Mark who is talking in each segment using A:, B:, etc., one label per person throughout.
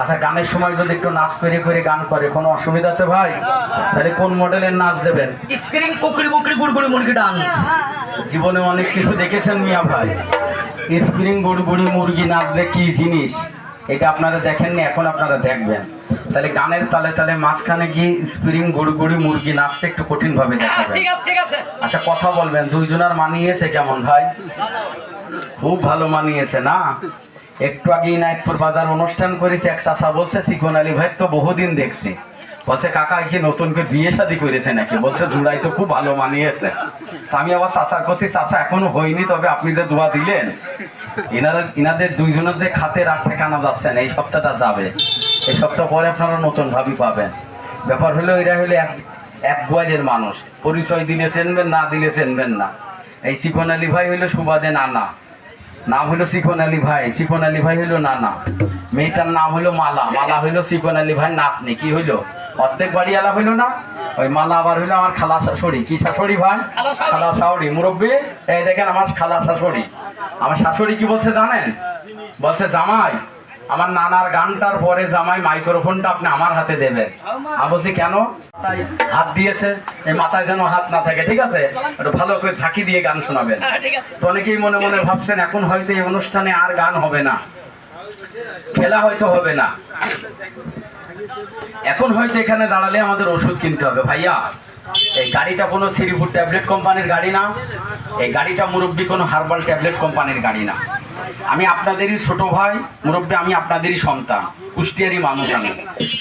A: আচ্ছা গানের সময় যদি একটু নাচ করে করে গান করে কোনো অসুবিধা আছে ভাই? তাহলে কোন মডেলের নাচ দেবেন?
B: স্প্রিং কুকরি বুকরি গুড়গুড়ি মুরগি ডান্স।
A: জীবনে অনেক কিছু দেখেছেন মিয়া ভাই। স্প্রিং গুড়গুড়ি মুরগি নাচলে কি জিনিস এটা আপনারা দেখেননি এখন আপনারা দেখবেন। তাহলে গানের তালে তালে মাঝখানে গিয়ে স্প্রিং গুড়গুড়ি মুরগি নাচটা একটু কঠিন ভাবে দেখাবেন।
B: আছে।
A: আচ্ছা কথা বলবেন দুইজনার মানিয়েছে কেমন ভাই? খুব ভালো মানিয়েছে না? একটু আগেই নাইতপুর বাজার অনুষ্ঠান করেছে, এক চাষা বলছে সিকন আলী ভাই তো বহুদিন দেখছি। বলছে, কাকা, কি নতুন করে বিয়ে শাদী করেছে নাকি? বলছে, জুড়াই তো খুব ভালো মানিয়েছে। আমি আবার চাষার করছি চাষা এখনও হয়নি, তবে আপনি যে দোয়া দিলেন এনাদের ইনাদের দুইজনের যে খাতের আর ঠিকানা যাচ্ছেন এই সপ্তাহটা যাবে। এই সপ্তাহ পরে আপনারা নতুন ভাবি পাবেন। ব্যাপার হলো, এরা হলো এক এক গোয়ালের মানুষ। পরিচয় দিলে চেনবেন, না দিলে চেনবেন না। এই চিকন আলী ভাই হইল সুবাদে নানা। নাম হলো শিখন আলী ভাই। চিকন আলী ভাই হইল নানা। মেয়েটার নাম হলো মালা। মালা হইল শিখন আলী ভাই নাতনি। কি হইল? অর্ধেক বাড়িওয়ালা হইল না? ওই মালা আবার হইল আমার খালা শাশুড়ি। কি শাশুড়ি ভাই?
B: খালা
A: খালা শাশুড়ি। মুরব্বী? এই দেখেন আমার খালা শাশুড়ি। আমার শাশুড়ি কি বলছে জানেন? বলছে জামাই আমার নানার গানটার পরে জামাই মাইক্রোফোনটা আপনি আমার হাতে দেবেন। আমি বলছি কেন? তাই হাত দিয়েছে এই মাথায় যেন হাত না থাকে ঠিক আছে? একটু ভালো করে ঝাঁকি দিয়ে গান শোনাবেন।
B: হ্যাঁ,
A: তো অনেকেই মনে মনে ভাবছেন এখন হয়তো এই অনুষ্ঠানে আর গান হবে না। খেলা হয়তো হবে না। এখন হয়তো এখানে দাঁড়ালে আমাদের ওষুধ কিনতে হবে ভাইয়া। এই গাড়িটা কোনো শ্রীপুর ট্যাবলেট কোম্পানির গাড়ি না। এই গাড়িটা মুরব্বী কোনো হার্বাল ট্যাবলেট কোম্পানির গাড়ি না। আমি আপনাদেরই ছোট ভাই, মুরব্বী আমি আপনাদেরই সন্তান, কুষ্টিয়ারই মানুষ আমি।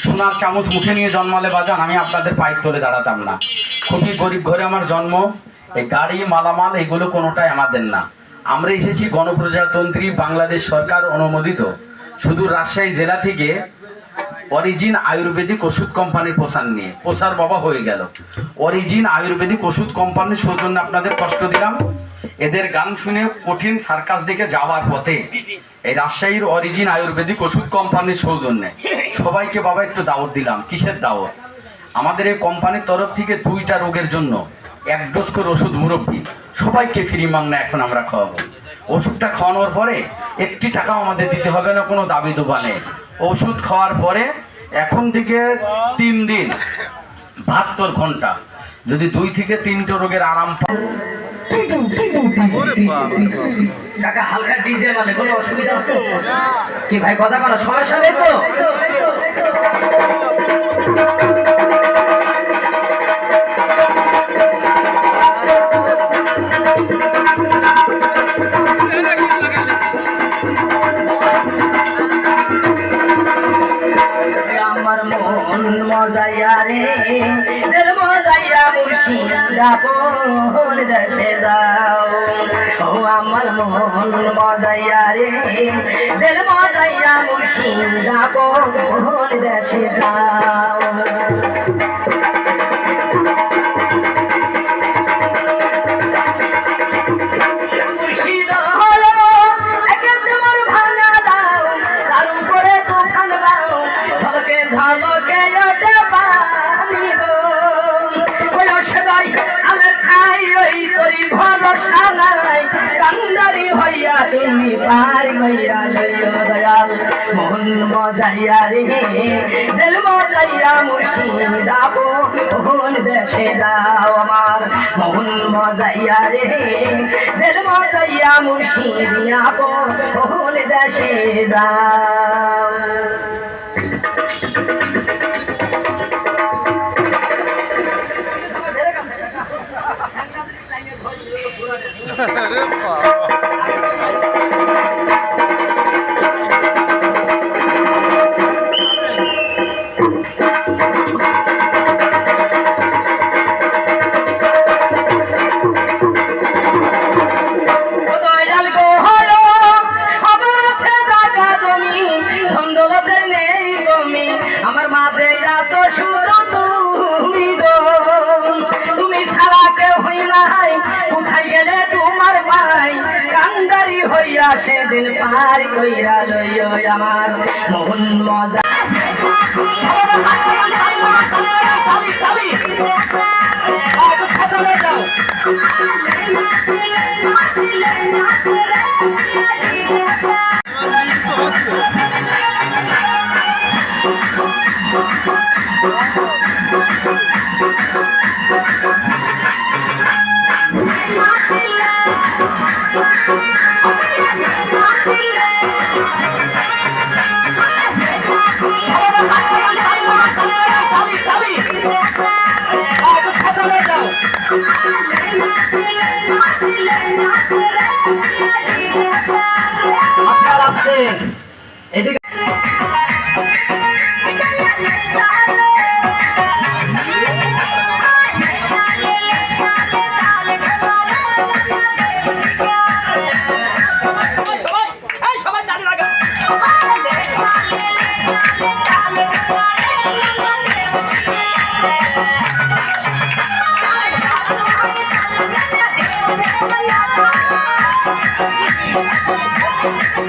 A: সোনার চামচ মুখে নিয়ে জন্মালে বাজান, আমি আপনাদের পায়ের তলে দাঁড়াতাম না। খুবই গরিব ঘরে আমার জন্ম। এই গাড়ি, মালামাল এগুলো কোনোটাই আমাদের না। আমরা এসেছি গণপ্রজাতন্ত্রী বাংলাদেশ সরকার অনুমোদিত। শুধু রাজশাহী জেলা থেকে অরিজিন আয়ুর্বেদিক ওষুধ কোম্পানির প্রসার নিয়ে। প্রসার বাবা হয়ে গেল। অরিজিন আয়ুর্বেদিক ওষুধ কোম্পানির সৌজন্য আপনাদের কষ্ট দিলাম। এদের গান শুনে কঠিন সার্কাস দিকে যাওয়ার পথে এই রাজশাহীর অরিজিন আয়ুর্বেদিক ওষুধ কোম্পানির সৌজন্যে সবাইকে বাবা একটু দাওয়াত দিলাম। কিসের দাওয়াত? আমাদের এই কোম্পানির তরফ থেকে দুইটা রোগের জন্য এক ডোজ করে ওষুধ মুরব্বী। সবাইকে ফ্রি মাংনা এখন আমরা খাওয়াবো। ওষুধটা খাওয়ানোর পরে একটি টাকাও আমাদের দিতে হবে না কোনো দাবি দুবা নেই। ওষুধ খাওয়ার পরে এখন থেকে তিন দিন, বাহাত্তর ঘণ্টা। যদি দুই থেকে তিনটে রোগের আরাম পান
B: হালকা কথা কোনো সমস্যা নেই তো? আমার মন মজাইয়া রে, দিল মজাইয়া মুর্শিদা কোন দেশে দাও ও আমার মন মজাইয়া রে, দিল মজাইয়া মুর্শিদা কোন দেশে যাও। ওই তোর ভরসা নাই কান্দারি হইয়া তুমি পার গইয়া লইও দয়াল। মন মজাইয়া রে, দিল মজাইয়া মুর্শিদা কোন দেশে দাও আমার? মন মজাইয়া রে, দিল মজাইয়া মুর্শিদিয়া কোন দেশে দাও এত শুধু তুমি ছাড়া হই নাই কোথায় গেলে হইয়া সেদিন পার কইরা লইও আমার মোহন মজা
C: Thank